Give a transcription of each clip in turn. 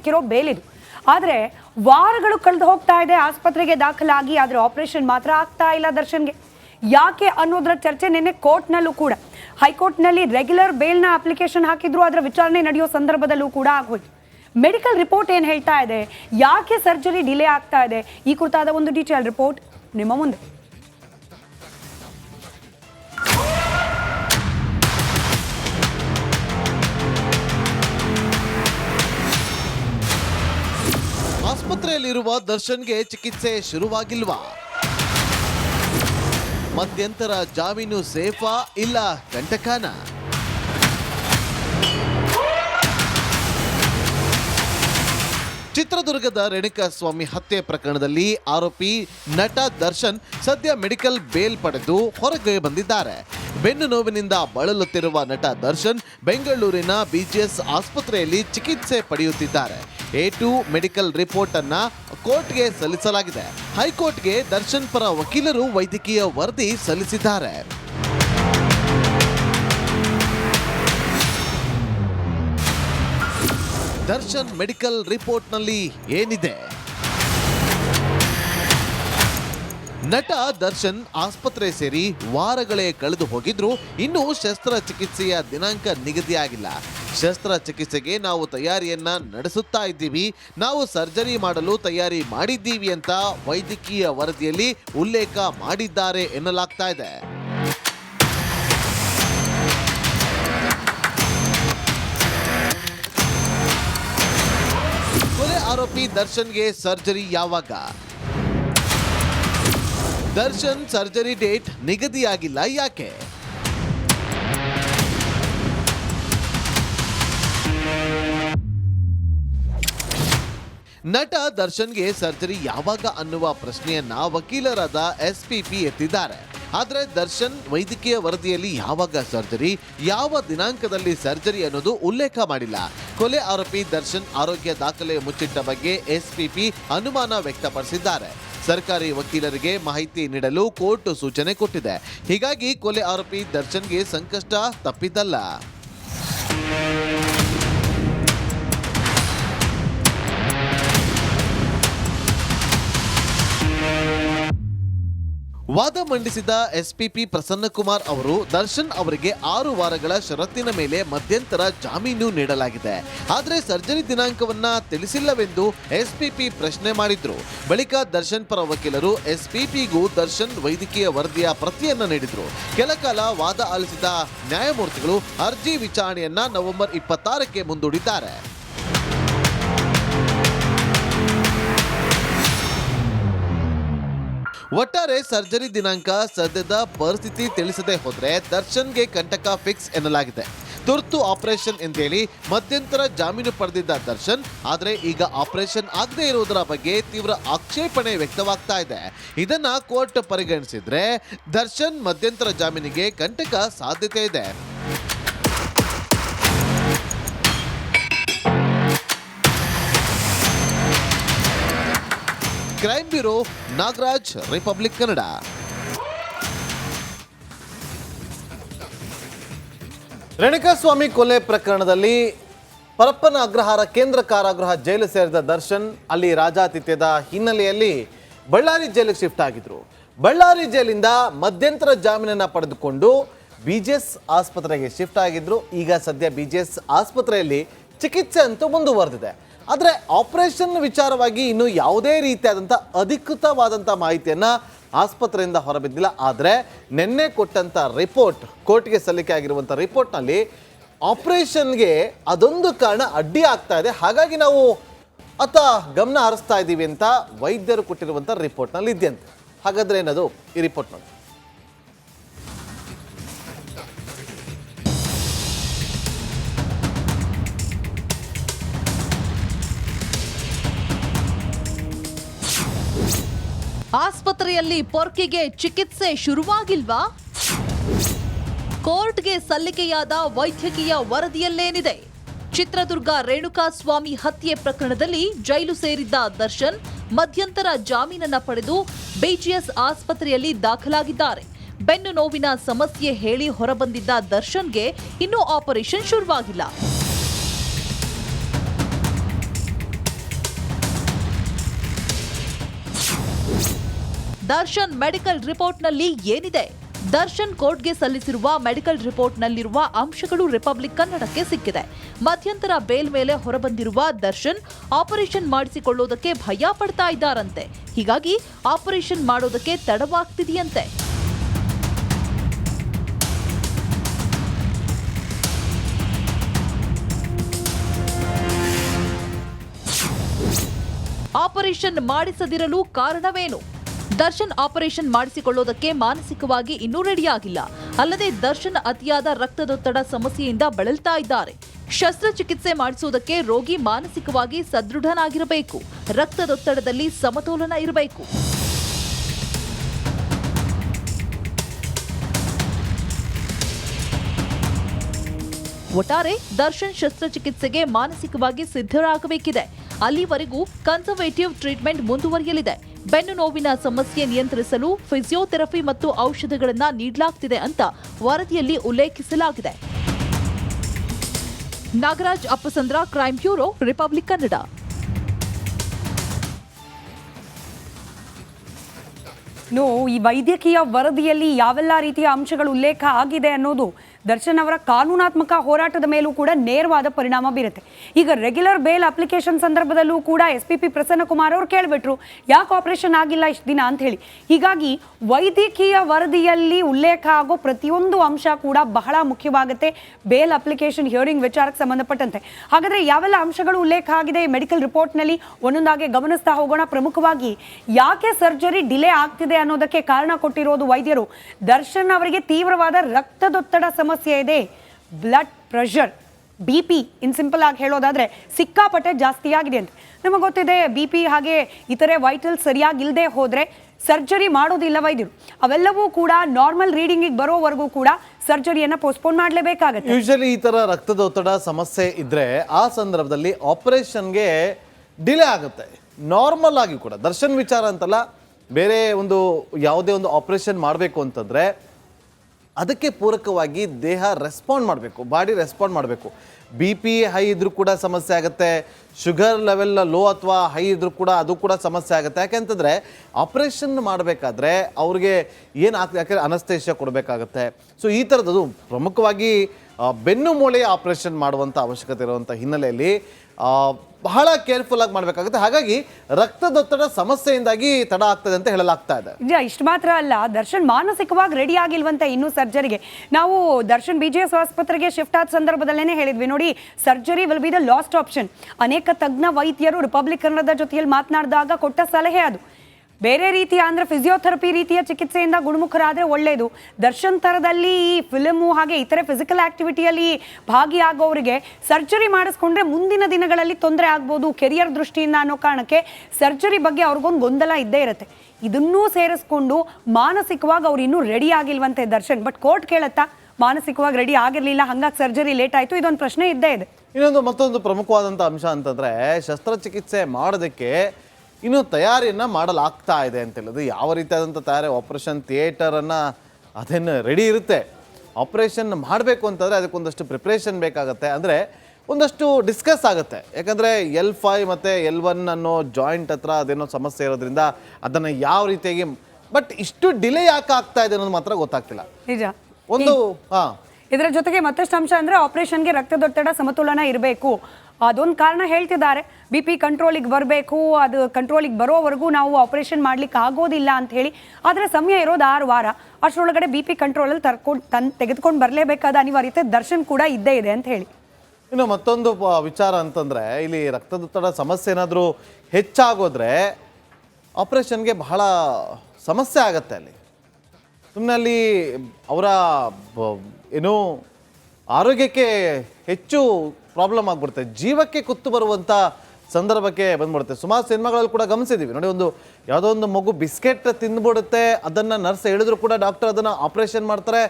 ಸಿಕ್ಕಿರೋ ಬೇಲಿದು. ಆದರೆ ವಾರಗಳು ಕಳೆದು ಹೋಗ್ತಾ ಇದೆ, ಆಸ್ಪತ್ರೆಗೆ ದಾಖಲಾಗಿ, ಆದರೆ ಆಪರೇಷನ್ ಮಾತ್ರ ಆಗ್ತಾ ಇಲ್ಲ ದರ್ಶನ್ಗೆ. ಯಾಕೆ ಅನ್ನೋದ್ರ ಚರ್ಚೆ ನಿನ್ನೆ ಕೋರ್ಟ್ನಲ್ಲೂ ಕೂಡ. ಹೈಕೋರ್ಟ್ನಲ್ಲಿ ರೆಗ್ಯುಲರ್ ಬೇಲ್ನ ಅಪ್ಲಿಕೇಶನ್ ಹಾಕಿದ್ರು ಅದರ ವಿಚಾರಣೆ ನಡೆಯೋ ಸಂದರ್ಭದಲ್ಲೂ ಕೂಡ ಆಗೋಯ್ತು. ಮೆಡಿಕಲ್ ರಿಪೋರ್ಟ್ ಏನು ಹೇಳ್ತಾ ಇದೆ? ಯಾಕೆ ಸರ್ಜರಿ ಡಿಲೇ ಆಗ್ತಾ ಇದೆ? ಈ ಕುರಿತಾದ ಒಂದು ಡೀಟೇಲ್ ರಿಪೋರ್ಟ್ ನಿಮ್ಮ ಮುಂದೆ. ಆಸ್ಪತ್ರೆಯಲ್ಲಿರುವ ದರ್ಶನ್ಗೆ ಚಿಕಿತ್ಸೆ ಶುರುವಾಗಿಲ್ವಾ? ಮಧ್ಯಂತರ ಜಾಮೀನು ಸೇಫಾ ಇಲ್ಲ ಕಂಟಕಾನ ಚಿತ್ರದುರ್ಗದ ರೇಣುಕಾಸ್ವಾಮಿ ಹತ್ಯೆ ಪ್ರಕರಣದಲ್ಲಿ ಆರೋಪಿ ನಟ ದರ್ಶನ್ ಸದ್ಯ ಮೆಡಿಕಲ್ ಬೇಲ್ ಪಡೆದು ಹೊರಗೆ ಬಂದಿದ್ದಾರೆ. ಬೆನ್ನು ನೋವಿನಿಂದ ಬಳಲುತ್ತಿರುವ ನಟ ದರ್ಶನ್ ಬೆಂಗಳೂರಿನ ಬಿಜಿಎಸ್ ಆಸ್ಪತ್ರೆಯಲ್ಲಿ ಚಿಕಿತ್ಸೆ ಪಡೆಯುತ್ತಿದ್ದಾರೆ. ಎ ಟು ಮೆಡಿಕಲ್ ರಿಪೋರ್ಟ್ ಅನ್ನ ಕೋರ್ಟ್ಗೆ ಸಲ್ಲಿಸಲಾಗಿದೆ. ಹೈಕೋರ್ಟ್ಗೆ ದರ್ಶನ್ ಪರ ವಕೀಲರು ವೈದ್ಯಕೀಯ ವರದಿ ಸಲ್ಲಿಸಿದ್ದಾರೆ. ದರ್ಶನ್ ಮೆಡಿಕಲ್ ರಿಪೋರ್ಟ್ನಲ್ಲಿ ಏನಿದೆ? ನಟ ದರ್ಶನ್ ಆಸ್ಪತ್ರೆ ಸೇರಿ ವಾರಗಳೇ ಕಳೆದು ಹೋಗಿದ್ರು. ಇನ್ನೂ ಶಸ್ತ್ರಚಿಕಿತ್ಸೆಯ ದಿನಾಂಕ ನಿಗದಿಯಾಗಿಲ್ಲ. ಶಸ್ತ್ರಚಿಕಿತ್ಸೆಗೆ ನಾವು ತಯಾರಿಯನ್ನ ನಡೆಸುತ್ತಾ ಇದ್ದೀವಿ. ನಾವು ಸರ್ಜರಿ ಮಾಡಲು ತಯಾರಿ ಮಾಡಿದ್ದೀವಿ ಅಂತ ವೈದ್ಯಕೀಯ ವರದಿಯಲ್ಲಿ ಉಲ್ಲೇಖ ಮಾಡಿದ್ದಾರೆ ಎನ್ನಲಾಗ್ತಾ ಇದೆ. ಆರೋಪಿ ದರ್ಶನ್ಗೆ ಸರ್ಜರಿ ಯಾವಾಗ? ದರ್ಶನ್ ಸರ್ಜರಿ ಡೇಟ್ ನಿಗದಿಯಾಗಿಲ್ಲ. ಯಾಕೆ? ನಟ ದರ್ಶನ್ಗೆ ಸರ್ಜರಿ ಯಾವಾಗ ಅನ್ನುವ ಪ್ರಶ್ನೆಯನ್ನ ವಕೀಲರಾದ ಎಸ್ ಪಿ ಪಿ ಎತ್ತಿದ್ದಾರೆ. ಆದರೆ ದರ್ಶನ್ ವೈದ್ಯಕೀಯ ವರದಿಯಲ್ಲಿ ಯಾವಾಗ ಸರ್ಜರಿ, ಯಾವ ದಿನಾಂಕದಲ್ಲಿ ಸರ್ಜರಿ ಅನ್ನೋದು ಉಲ್ಲೇಖ ಮಾಡಿಲ್ಲ. ಕೊಲೆ ಆರೋಪಿ ದರ್ಶನ್ ಆರೋಗ್ಯ ದಾಖಲೆ ಮುಚ್ಚಿಟ್ಟ ಬಗ್ಗೆ ಎಸ್ಪಿಪಿ ಅನುಮಾನ ವ್ಯಕ್ತಪಡಿಸಿದ್ದಾರೆ. ಸರ್ಕಾರಿ ವಕೀಲರಿಗೆ ಮಾಹಿತಿ ನೀಡಲು ಕೋರ್ಟ್ ಸೂಚನೆ ಕೊಟ್ಟಿದೆ. ಹೀಗಾಗಿ ಕೊಲೆ ಆರೋಪಿ ದರ್ಶನ್ಗೆ ಸಂಕಷ್ಟ ತಪ್ಪಿದ್ದಲ್ಲ ವಾದ ಮಂಡಿಸಿದ ಎಸ್ಪಿಪಿ ಪ್ರಸನ್ನಕುಮಾರ್ ಅವರು ದರ್ಶನ್ ಅವರಿಗೆ ಆರು ವಾರಗಳ ಷರತ್ತಿನ ಮೇಲೆ ಮಧ್ಯಂತರ ಜಾಮೀನು ನೀಡಲಾಗಿದೆ. ಆದರೆ ಸರ್ಜರಿ ದಿನಾಂಕವನ್ನ ತಿಳಿಸಿಲ್ಲವೆಂದು ಎಸ್ಪಿಪಿ ಪ್ರಶ್ನೆ ಮಾಡಿದ್ರು. ಬಳಿಕ ದರ್ಶನ್ ಪರ ವಕೀಲರು ಎಸ್ಪಿಪಿಗೂ ದರ್ಶನ್ ವೈದ್ಯಕೀಯ ವರದಿಯ ಪ್ರತಿಯನ್ನ ನೀಡಿದ್ರು. ಕೆಲಕಾಲ ವಾದ ಆಲಿಸಿದ ನ್ಯಾಯಮೂರ್ತಿಗಳು ಅರ್ಜಿ ವಿಚಾರಣೆಯನ್ನ ನವೆಂಬರ್ ಇಪ್ಪತ್ತಾರಕ್ಕೆ ಮುಂದೂಡಿದ್ದಾರೆ. ಒಟ್ಟಾರೆ ಸರ್ಜರಿ ದಿನಾಂಕ ಸದ್ಯದ ಪರಿಸ್ಥಿತಿ ತಿಳಿಸದೆ ಹೋದ್ರೆ ದರ್ಶನ್ಗೆ ಕಂಟಕ ಫಿಕ್ಸ್ ಎನ್ನಲಾಗಿದೆ. ತುರ್ತು ಆಪರೇಷನ್ ಎಂದೇಳಿ ಮಧ್ಯಂತರ ಜಾಮೀನು ಪಡೆದಿದ್ದ ದರ್ಶನ್, ಆದರೆ ಈಗ ಆಪರೇಷನ್ ಆಗದೇ ಇರುವುದರ ಬಗ್ಗೆ ತೀವ್ರ ಆಕ್ಷೇಪಣೆ ವ್ಯಕ್ತವಾಗ್ತಾ ಇದೆ. ಇದನ್ನ ಕೋರ್ಟ್ ಪರಿಗಣಿಸಿದ್ರೆ ದರ್ಶನ್ ಮಧ್ಯಂತರ ಜಾಮೀನಿಗೆ ಕಂಟಕ ಸಾಧ್ಯತೆ ಇದೆ. Crime bureau Nagaraj, Republic Kannada. Renukaswamy ಕೊಲೆ ಪ್ರಕರಣದಲ್ಲಿ ಪರಪ್ಪನ ಅಗ್ರಹಾರ, ಕೇಂದ್ರ ಕಾರಾಗೃಹ ಜೈಲು ಸೇರಿದ ದರ್ಶನ್ ಅಲ್ಲಿ ರಾಜಾತಿಥ್ಯದ ಹಿನ್ನೆಲೆಯಲ್ಲಿ ಬಳ್ಳಾರಿ ಜೈಲಿಗೆ ಶಿಫ್ಟ್ ಆಗಿದ್ರು. ಬಳ್ಳಾರಿ ಜೈಲಿಂದ ಮಧ್ಯಂತರ ಜಾಮೀನನ್ನು ಪಡೆದುಕೊಂಡು ಬಿ ಜಿ ಎಸ್ ಆಸ್ಪತ್ರೆಗೆ ಶಿಫ್ಟ್ ಆಗಿದ್ರು. ಈಗ ಸದ್ಯ ಬಿ ಜಿ ಎಸ್ ಆಸ್ಪತ್ರೆಯಲ್ಲಿ ಚಿಕಿತ್ಸೆ ಅಂತೂ ಮುಂದುವರೆದಿದೆ. ಆದರೆ ಆಪರೇಷನ್ ವಿಚಾರವಾಗಿ ಇನ್ನು ಯಾವುದೇ ರೀತಿಯಾದಂಥ ಅಧಿಕೃತವಾದಂಥ ಮಾಹಿತಿಯನ್ನು ಆಸ್ಪತ್ರೆಯಿಂದ ಹೊರಬಿದ್ದಿಲ್ಲ. ಆದರೆ ನಿನ್ನೆ ಕೊಟ್ಟಂಥ ರಿಪೋರ್ಟ್, ಕೋರ್ಟ್ಗೆ ಸಲ್ಲಿಕೆ ಆಗಿರುವಂಥ ರಿಪೋರ್ಟ್ನಲ್ಲಿ ಆಪರೇಷನ್ಗೆ ಅದೊಂದು ಕಾರಣ ಅಡ್ಡಿ ಆಗ್ತಾ ಇದೆ. ಹಾಗಾಗಿ ನಾವು ಅತ ಗಮನ ಹರಿಸ್ತಾ ಇದ್ದೀವಿ ಅಂತ ವೈದ್ಯರು ಕೊಟ್ಟಿರುವಂಥ ರಿಪೋರ್ಟ್ನಲ್ಲಿ ಇದೆಯಂತೆ. ಹಾಗಾದರೆ ಏನದು? ಈ ರಿಪೋರ್ಟ್ನಲ್ಲಿ ಆಸ್ಪತ್ರೆಯಲ್ಲಿ ಪೊರ್ಕಿಗೆ ಚಿಕಿತ್ಸೆ ಶುರುವಾಗಿಲ್ವಾ? ಕೋರ್ಟ್ಗೆ ಸಲ್ಲಿಕೆಯಾದ ವೈದ್ಯಕೀಯ ವರದಿಯಲ್ಲೇನಿದೆ? ಚಿತ್ರದುರ್ಗ ರೇಣುಕಾಸ್ವಾಮಿ ಹತ್ಯೆ ಪ್ರಕರಣದಲ್ಲಿ ಜೈಲು ಸೇರಿದ್ದ ದರ್ಶನ್ ಮಧ್ಯಂತರ ಜಾಮೀನನ್ನ ಪಡೆದು ಬಿಜಿಎಸ್ ಆಸ್ಪತ್ರೆಯಲ್ಲಿ ದಾಖಲಾಗಿದ್ದಾರೆ. ಬೆನ್ನು ನೋವಿನ ಸಮಸ್ಯೆ ಹೇಳಿ ಹೊರಬಂದಿದ್ದ ದರ್ಶನ್ಗೆ ಇನ್ನೂ ಆಪರೇಷನ್ ಶುರುವಾಗಿಲ್ಲ. ದರ್ಶನ್ ಮೆಡಿಕಲ್ ರಿಪೋರ್ಟ್ನಲ್ಲಿ ಏನಿದೆ? ದರ್ಶನ್ ಕೋರ್ಟ್ಗೆ ಸಲ್ಲಿಸಿರುವ ಮೆಡಿಕಲ್ ರಿಪೋರ್ಟ್ನಲ್ಲಿರುವ ಅಂಶಗಳು ರಿಪಬ್ಲಿಕ್ ಕನ್ನಡಕ್ಕೆ ಸಿಕ್ಕಿದೆ. ಮಧ್ಯಂತರ ಬೇಲ್ ಮೇಲೆ ಹೊರಬಂದಿರುವ ದರ್ಶನ್ ಆಪರೇಷನ್ ಮಾಡಿಸಿಕೊಳ್ಳೋದಕ್ಕೆ ಭಯ ಪಡ್ತಾ ಇದ್ದಾರಂತೆ. ಹೀಗಾಗಿ ಆಪರೇಷನ್ ಮಾಡೋದಕ್ಕೆ ತಡವಾಗ್ತಿದೆಯಂತೆ. ಆಪರೇಷನ್ ಮಾಡಿಸದಿರಲು ಕಾರಣವೇನು? ದರ್ಶನ್ ಆಪರೇಷನ್ ಮಾಡಿಸಿಕೊಳ್ಳೋದಕ್ಕೆ ಮಾನಸಿಕವಾಗಿ ಇನ್ನೂ ರೆಡಿಯಾಗಿಲ್ಲ ಅಲ್ಲದೆ ದರ್ಶನ್ ಅತಿಯಾದ ರಕ್ತದೊತ್ತಡ ಸಮಸ್ಯೆಯಿಂದ ಬಳಲ್ತಾ ಇದ್ದಾರೆ. ಶಸ್ತ್ರಚಿಕಿತ್ಸೆ ಮಾಡಿಸುವುದಕ್ಕೆ ರೋಗಿ ಮಾನಸಿಕವಾಗಿ ಸದೃಢನಾಗಿರಬೇಕು. ರಕ್ತದೊತ್ತಡದಲ್ಲಿ ಸಮತೋಲನ ಇರಬೇಕು. ಒಟ್ಟಾರೆ ದರ್ಶನ್ ಶಸ್ತ್ರಚಿಕಿತ್ಸೆಗೆ ಮಾನಸಿಕವಾಗಿ ಸಿದ್ಧರಾಗಬೇಕಿದೆ. ಅಲ್ಲಿವರೆಗೂ ಕನ್ಸರ್ವೇಟಿವ್ ಟ್ರೀಟ್ಮೆಂಟ್ ಮುಂದುವರಿಯಲಿದೆ. ಬೆನ್ನು ನೋವಿನ ಸಮಸ್ಯೆ ನಿಯಂತ್ರಿಸಲು ಫಿಸಿಯೋಥೆರಪಿ ಮತ್ತು ಔಷಧಗಳನ್ನು ನೀಡಲಾಗ್ತಿದೆ ಅಂತ ವರದಿಯಲ್ಲಿ ಉಲ್ಲೇಖಿಸಲಾಗಿದೆ. Nagaraj Appasandra crime bureau Republic Kannada ಈ ವೈದ್ಯಕೀಯ ವರದಿಯಲ್ಲಿ ಯಾವೆಲ್ಲ ರೀತಿಯ ಅಂಶಗಳು ಉಲ್ಲೇಖ ಆಗಿದೆ ಅನ್ನೋದು ದರ್ಶನ್ ಅವರ ಕಾನೂನಾತ್ಮಕ ಹೋರಾಟದ ಮೇಲೂ ಕೂಡ ನೇರವಾದ ಪರಿಣಾಮ ಬೀರುತ್ತೆ. ಈಗ ರೆಗ್ಯುಲರ್ ಬೇಲ್ ಅಪ್ಲಿಕೇಶನ್ ಸಂದರ್ಭದಲ್ಲೂ ಕೂಡ S P P Prasanna Kumar ಅವರು ಕೇಳಿಬಿಟ್ರು, ಯಾಕೆ ಆಪರೇಷನ್ ಆಗಿಲ್ಲ ಇಷ್ಟು ದಿನ? ಅಂತ ಹೇಳಿ. ಹೀಗಾಗಿ ವೈದ್ಯಕೀಯ ವರದಿಯಲ್ಲಿ ಉಲ್ಲೇಖ ಆಗೋ ಪ್ರತಿಯೊಂದು ಅಂಶ ಕೂಡ ಬಹಳ ಮುಖ್ಯವಾಗುತ್ತೆ ಬೇಲ್ ಅಪ್ಲಿಕೇಶನ್ ಹಿಯರಿಂಗ್ ವಿಚಾರಕ್ಕೆ ಸಂಬಂಧಪಟ್ಟಂತೆ. ಹಾಗಾದ್ರೆ ಯಾವೆಲ್ಲ ಅಂಶಗಳು ಉಲ್ಲೇಖ ಆಗಿದೆ ಮೆಡಿಕಲ್ ರಿಪೋರ್ಟ್ನಲ್ಲಿ ಒಂದೊಂದಾಗಿ ಗಮನಿಸ್ತಾ ಹೋಗೋಣ. ಪ್ರಮುಖವಾಗಿ ಯಾಕೆ ಸರ್ಜರಿ ಡಿಲೇ ಆಗ್ತಿದೆ ಅನ್ನೋದಕ್ಕೆ ಕಾರಣ ಕೊಟ್ಟಿರೋದು ವೈದ್ಯರು. ದರ್ಶನ್ ಅವರಿಗೆ ತೀವ್ರವಾದ ರಕ್ತದೊತ್ತಡ ಸಮಸ್ಯೆ ಇದೆ. Blood pressure. B P in simple ಆಗಿ ಹೇಳೋದಾದ್ರೆ ಸಿಕ್ಕಾಪಟ್ಟೆ ಜಾಸ್ತಿ ಆಗಿದೆ ಅಂತ. ನಮಗೆ ಗೊತ್ತಿದೆ, ಬಿ ಪಿ ಹಾಗೆ ಇತರೆ ವೈಟಲ್ ಸರಿಯಾಗಿ ಇಲ್ಲದೆ ಹೋದ್ರೆ ಸರ್ಜರಿ ಮಾಡೋದಿಲ್ಲ ವೈದ್ಯರು. ಅವೆಲ್ಲವೂ ಕೂಡ ನಾರ್ಮಲ್ ರೀಡಿಂಗಿಗೆ ಬರೋವರೆಗೂ ಕೂಡ ಸರ್ಜರಿಯನ್ನು ಪೋಸ್ಟ್ಪೋನ್ ಮಾಡಲೇಬೇಕಾಗುತ್ತೆ. ಯೂಶಲಿ ಈ ಥರ ರಕ್ತದೊತ್ತಡ ಸಮಸ್ಯೆ ಇದ್ದರೆ ಆ ಸಂದರ್ಭದಲ್ಲಿ ಆಪರೇಷನ್ಗೆ ಡಿಲೇ ಆಗುತ್ತೆ. ನಾರ್ಮಲ್ ಆಗಿ ಕೂಡ. ದರ್ಶನ್ ವಿಚಾರ ಅಂತಲ್ಲ, ಬೇರೆ ಒಂದು ಯಾವುದೇ ಒಂದು ಆಪರೇಷನ್ ಮಾಡಬೇಕು ಅಂತಂದರೆ ಅದಕ್ಕೆ ಪೂರಕವಾಗಿ ದೇಹ ರೆಸ್ಪಾಂಡ್ ಮಾಡಬೇಕು ಬಾಡಿ ರೆಸ್ಪಾಂಡ್ ಮಾಡಬೇಕು. ಬಿ ಪಿ ಹೈ ಇದ್ರೂ ಕೂಡ ಸಮಸ್ಯೆ ಆಗುತ್ತೆ ಶುಗರ್ ಲೆವೆಲ್ ಲೋ ಅಥವಾ ಹೈ ಇದ್ರೂ ಕೂಡ ಅದು ಕೂಡ ಸಮಸ್ಯೆ ಆಗುತ್ತೆ. ಯಾಕೆಂತಂದರೆ ಆಪ್ರೇಷನ್ ಮಾಡಬೇಕಾದ್ರೆ ಅವ್ರಿಗೆ ಏನು ಆಗ್ತದೆ ಅನಸ್ತೈಷ್ಯ ಕೊಡಬೇಕಾಗುತ್ತೆ. ಸೊ ಈ ಥರದ್ದು ಪ್ರಮುಖವಾಗಿ ಬೆನ್ನು ಮೂಳೆಯ ಆಪ್ರೇಷನ್ ಮಾಡುವಂಥ ಅವಶ್ಯಕತೆ ಇರುವಂಥ ಹಿನ್ನೆಲೆಯಲ್ಲಿ ಬಹಳ ಕೇರ್ಫುಲ್ ಆಗಿ ಮಾಡಬೇಕಾಗುತ್ತೆ. ಹಾಗಾಗಿ ರಕ್ತದೊತ್ತಡ ಸಮಸ್ಯೆಯಿಂದಾಗಿ ತಡ ಆಗ್ತದೆ ಅಂತ ಹೇಳಲಾಗ್ತಾ ಇದೆ. ಇಷ್ಟು ಮಾತ್ರ ಅಲ್ಲ, ದರ್ಶನ್ ಮಾನಸಿಕವಾಗಿ ರೆಡಿ ಆಗಿಲ್ವಂತ ಇನ್ನೂ ಸರ್ಜರಿಗೆ ನಾವು ದರ್ಶನ್ ಬಿ ಜಿ ಎಸ್ ಆಸ್ಪತ್ರೆಗೆ ಶಿಫ್ಟ್ ಆದ ಸಂದರ್ಭದಲ್ಲೇ ಹೇಳಿದ್ವಿ. ನೋಡಿ surgery will be the last option ಅನೇಕ ತಜ್ಞ ವೈದ್ಯರು ರಿಪಬ್ಲಿಕ್ ಕನ್ನಡದ ಜೊತೆಯಲ್ಲಿ ಮಾತನಾಡಿದಾಗ ಕೊಟ್ಟ ಸಲಹೆ ಅದು. ಬೇರೆ ರೀತಿಯ ಅಂದರೆ ಫಿಸಿಯೋಥೆರಪಿ ರೀತಿಯ ಚಿಕಿತ್ಸೆಯಿಂದ ಗುಣಮುಖರಾದ್ರೆ ಒಳ್ಳೆಯದು ದರ್ಶನ್ ಥರದಲ್ಲಿ ಈ ಫಿಲಮು ಹಾಗೆ ಇತರೆ ಫಿಸಿಕಲ್ ಆ್ಯಕ್ಟಿವಿಟಿಯಲ್ಲಿ ಭಾಗಿಯಾಗೋರಿಗೆ ಸರ್ಜರಿ ಮಾಡಿಸ್ಕೊಂಡ್ರೆ ಮುಂದಿನ ದಿನಗಳಲ್ಲಿ ತೊಂದರೆ ಆಗ್ಬೋದು ಕೆರಿಯರ್ ದೃಷ್ಟಿಯಿಂದ ಅನ್ನೋ ಕಾರಣಕ್ಕೆ ಸರ್ಜರಿ ಬಗ್ಗೆ ಅವ್ರಿಗೊಂದು ಗೊಂದಲ ಇದ್ದೇ ಇರುತ್ತೆ. ಇದನ್ನೂ ಸೇರಿಸ್ಕೊಂಡು ಮಾನಸಿಕವಾಗಿ ಅವ್ರು ಇನ್ನೂ ರೆಡಿ ಆಗಿಲ್ವಂತೆ ದರ್ಶನ್. ಬಟ್ ಕೋರ್ಟ್ ಕೇಳತ್ತಾ, ಮಾನಸಿಕವಾಗಿ ರೆಡಿ ಆಗಿರಲಿಲ್ಲ, ಹಂಗಾಗಿ ಸರ್ಜರಿ ಲೇಟ್ ಆಯಿತು, ಇದೊಂದು ಪ್ರಶ್ನೆ ಇದ್ದೇ ಇದೆ. ಇನ್ನೊಂದು ಮತ್ತೊಂದು ಪ್ರಮುಖವಾದಂಥ ಅಂಶ ಅಂತಂದರೆ ಶಸ್ತ್ರಚಿಕಿತ್ಸೆ ಮಾಡೋದಕ್ಕೆ ಇನ್ನೂ ತಯಾರಿಯನ್ನು ಮಾಡಲಾಗ್ತಾ ಇದೆ ಅಂತ ಹೇಳೋದು ಯಾವ ರೀತಿಯಾದಂಥ ತಯಾರಿ? ಆಪರೇಷನ್ ಥಿಯೇಟರನ್ನು ಅದೇನು ರೆಡಿ ಇರುತ್ತೆ. ಆಪ್ರೇಷನ್ ಮಾಡಬೇಕು ಅಂತಂದರೆ ಅದಕ್ಕೊಂದಷ್ಟು ಪ್ರಿಪ್ರೇಷನ್ ಬೇಕಾಗುತ್ತೆ. ಅಂದರೆ ಒಂದಷ್ಟು ಡಿಸ್ಕಸ್ ಆಗುತ್ತೆ. ಯಾಕಂದರೆ ಎಲ್ ಫೈ ಮತ್ತು ಎಲ್ ಒನ್ ಅನ್ನೋ ಜಾಯಿಂಟ್ ಹತ್ರ ಅದೇನೋ ಸಮಸ್ಯೆ ಇರೋದ್ರಿಂದ ಅದನ್ನು ಯಾವ ರೀತಿಯಾಗಿ ಬಟ್ ಇಷ್ಟು ಡಿಲೇ ಯಾಕೆ ಆಗ್ತಾ ಇದೆ ಅನ್ನೋದು ಮಾತ್ರ ಗೊತ್ತಾಗ್ತಿಲ್ಲ. ನಿಜ. ಒಂದು ಹಾಂ. ಇದರ ಜೊತೆಗೆ ಮತ್ತಷ್ಟು ಅಂಶ ಅಂದರೆ ಆಪರೇಷನ್ಗೆ ರಕ್ತದೊತ್ತಡ ಸಮತೋಲನ ಇರಬೇಕು. ಅದೊಂದು ಕಾರಣ ಹೇಳ್ತಿದ್ದಾರೆ. ಬಿ ಪಿ ಕಂಟ್ರೋಲಿಗೆ ಬರಬೇಕು, ಅದು ಕಂಟ್ರೋಲಿಗೆ ಬರೋವರೆಗೂ ನಾವು ಆಪರೇಷನ್ ಮಾಡ್ಲಿಕ್ಕೆ ಆಗೋದಿಲ್ಲ ಅಂತ ಹೇಳಿ. ಆದರೆ ಸಮಯ ಇರೋದು ಆರು ವಾರ. ಅಷ್ಟರೊಳಗಡೆ ಬಿ ಪಿ ಕಂಟ್ರೋಲಲ್ಲಿ ತರ್ಕೊಂಡು ತನ್ ತೆಗೆದುಕೊಂಡು ಬರಲೇಬೇಕಾದ ಅನಿವಾರ್ಯತೆ ದರ್ಶನ್ ಕೂಡ ಇದ್ದೇ ಇದೆ ಅಂತ ಹೇಳಿ. ಇನ್ನು ಮತ್ತೊಂದು ವಿಚಾರ ಅಂತಂದರೆ, ಇಲ್ಲಿ ರಕ್ತದೊತ್ತಡ ಸಮಸ್ಯೆ ಏನಾದರೂ ಹೆಚ್ಚಾಗೋದ್ರೆ ಆಪ್ರೇಷನ್ಗೆ ಬಹಳ ಸಮಸ್ಯೆ ಆಗತ್ತೆ ಅಲ್ಲಿ. ಸುಮ್ಮನೆ ಅಲ್ಲಿ ಅವರ ಏನು ಆರೋಗ್ಯಕ್ಕೆ ಹೆಚ್ಚು ಪ್ರಾಬ್ಲಮ್ ಆಗ್ಬಿಡುತ್ತೆ. ಜೀವಕ್ಕೆ ಕುತ್ತು ಬರುವಂಥ ಸಂದರ್ಭಕ್ಕೆ ಬಂದ್ಬಿಡುತ್ತೆ. ಸುಮಾರು ಸಿನಿಮಾಗಳಲ್ಲಿ ಕೂಡ ಗಮನಿಸಿದ್ದೀವಿ ನೋಡಿ, ಒಂದು ಯಾವುದೋ ಒಂದು ಮಗು ಬಿಸ್ಕೆಟ್ ತಿಂದ್ಬಿಡುತ್ತೆ ಅದನ್ನು ನರ್ಸ್ ಹೇಳಿದ್ರು ಕೂಡ ಡಾಕ್ಟರ್ ಅದನ್ನು ಆಪ್ರೇಷನ್ ಮಾಡ್ತಾರೆ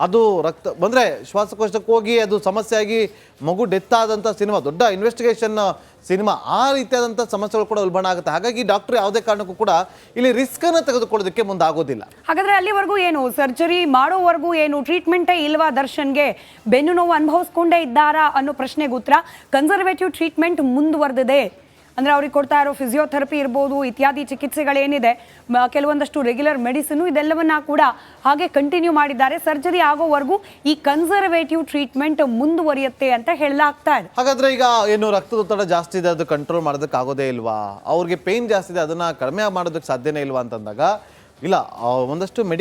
ಅದು ರಕ್ತ ಬಂದರೆ ಶ್ವಾಸಕೋಶಕ್ಕೆ ಹೋಗಿ ಅದು ಸಮಸ್ಯೆ ಆಗಿ ಮಗು ಡೆತ್ ಆದಂಥ ಸಿನಿಮಾ, ದೊಡ್ಡ ಇನ್ವೆಸ್ಟಿಗೇಷನ್ ಸಿನಿಮಾ, ಆ ರೀತಿಯಾದಂಥ ಸಮಸ್ಯೆಗಳು ಕೂಡ ಉಲ್ಬಣ ಆಗುತ್ತೆ. ಹಾಗಾಗಿ ಡಾಕ್ಟರ್ ಯಾವುದೇ ಕಾರಣಕ್ಕೂ ಕೂಡ ಇಲ್ಲಿ ರಿಸ್ಕನ್ನು ತೆಗೆದುಕೊಳ್ಳೋದಕ್ಕೆ ಮುಂದಾಗೋದಿಲ್ಲ. ಹಾಗಾದರೆ ಅಲ್ಲಿವರೆಗೂ ಏನು? ಸರ್ಜರಿ ಮಾಡೋವರೆಗೂ ಏನು? ಟ್ರೀಟ್ಮೆಂಟೇ ಇಲ್ವಾ ದರ್ಶನ್ಗೆ? ಬೆನ್ನು ನೋವು ಅನುಭವಿಸ್ಕೊಂಡೇ ಇದ್ದಾರಾ ಅನ್ನೋ ಪ್ರಶ್ನೆಗೆ ಉತ್ತರ. ಕನ್ಸರ್ವೇಟಿವ್ ಟ್ರೀಟ್ಮೆಂಟ್ ಮುಂದುವರೆದಿದೆ. ಅಂದರೆ ಅವ್ರಿಗೆ ಕೊಡ್ತಾ ಇರೋ ಫಿಸಿಯೋಥೆರಪಿ ಇರ್ಬೋದು, ಇತ್ಯಾದಿ ಚಿಕಿತ್ಸೆಗಳೇನಿದೆ ಕೆಲವೊಂದಷ್ಟು ರೆಗ್ಯುಲರ್ ಮೆಡಿಸಿನ್ ಇದೆಲ್ಲವನ್ನ ಕೂಡ ಹಾಗೆ ಕಂಟಿನ್ಯೂ ಮಾಡಿದ್ದಾರೆ. ಸರ್ಜರಿ ಆಗೋವರೆಗೂ ಈ ಕನ್ಸರ್ವೇಟಿವ್ ಟ್ರೀಟ್ಮೆಂಟ್ ಮುಂದುವರಿಯುತ್ತೆ ಅಂತ ಹೇಳಲಾಗ್ತಾ ಇದೆ. ಹಾಗಾದ್ರೆ ಈಗ ಏನು ರಕ್ತದೊತ್ತಡ ಜಾಸ್ತಿ ಇದೆ, ಅದು ಕಂಟ್ರೋಲ್ ಮಾಡೋದಕ್ಕೆ ಆಗೋದೇ ಇಲ್ವಾ? ಅವ್ರಿಗೆ ಪೇನ್ ಜಾಸ್ತಿ ಇದೆ, ಅದನ್ನ ಕಡಿಮೆ ಮಾಡೋದಕ್ಕೆ ಸಾಧ್ಯನೇ ಇಲ್ವಾ ಅಂತಂದಾಗ? ಇಲ್ಲ ಒಂದಷ್ಟು ಮೆಡಿ